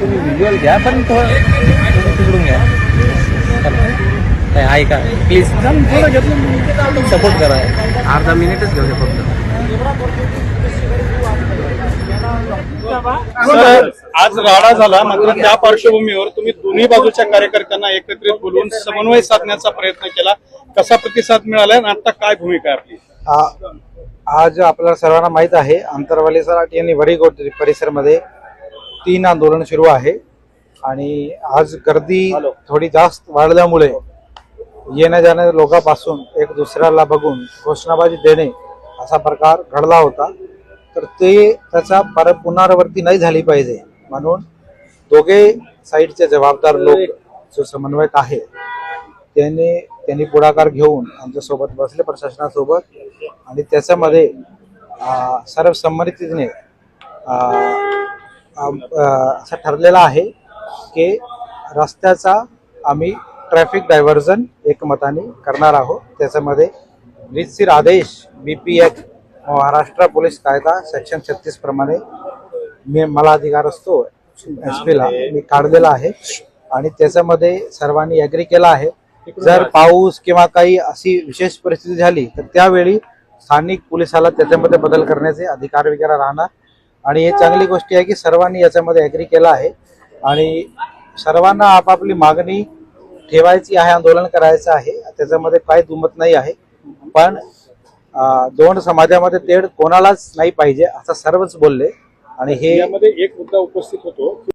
तुम्ही व्हिज्युअल घ्या पण थोडं तिकडून घ्या. काय आहे का प्लीज थोडं घेतलं सपोर्ट करा. अर्धा मिनिटच घेऊ दे फक्त. सर आज राडा झाला मात्र त्या पार्श्वभूमीवर तुम्ही दोन्ही बाजूच्या कार्यकर्त्यांना एकत्रित बोलवून समन्वय साधण्याचा प्रयत्न केला. कसा प्रतिसाद मिळाला आणि आता काय भूमिका आहे आपली? आज आपल्याला सर्वांना माहीत आहे आंतरवाली सराट यांनी वरीकोट परिसरमध्ये तीन आंदोलन सुरू आहे. आणि आज गर्दी थोडी जास्त वाढल्यामुळे येण्या जाणाऱ्या लोकांपासून एक दुसऱ्याला बघून घोषणाबाजी देणे असा प्रकार घडला होता. तर ते त्याचा पर पुनरावृत्ती नाही झाली पाहिजे म्हणून दोघे साईडचे जबाबदार लोक जो समन्वयक आहे त्यांनी त्यांनी पुढाकार घेऊन आमच्यासोबत बसले प्रशासनासोबत आणि त्याच्यामध्ये सर्वसंमतीने असं ठरलेलं आहे की रस्त्याचा आम्ही ट्रॅफिक डायव्हर्जन एकमताने करणार आहोत. त्याच्यामध्ये रितसीर आदेश B P F Maharashtra police कायदा सेक्शन छत्तीस प्रमाणे मी मला अधिकार असतो एस पीला मी काढलेला आहे. आणि त्याच्यामध्ये सर्वांनी ॲग्री केला आहे. जर पाऊस किंवा काही अशी विशेष परिस्थिती झाली तर त्यावेळी स्थानिक पोलिसाला त्याच्यामध्ये बदल करण्याचे अधिकार वगैरे राहणार. आणि हे चांगली गोष्ट आहे की सर्वांनी याच्यामध्ये ॲग्री केला आहे. आणि सर्वांना आपापली मागणी ठेवायची आहे आंदोलन करायचं आहे. त्याच्यामध्ये काही दुमत नाही आहे. पण दोन समाजामध्ये तेढ कोणालाच नाही पाहिजे असं सर्वच बोलले. आणि हे यामध्ये एक मुद्दा उपस्थित होतो.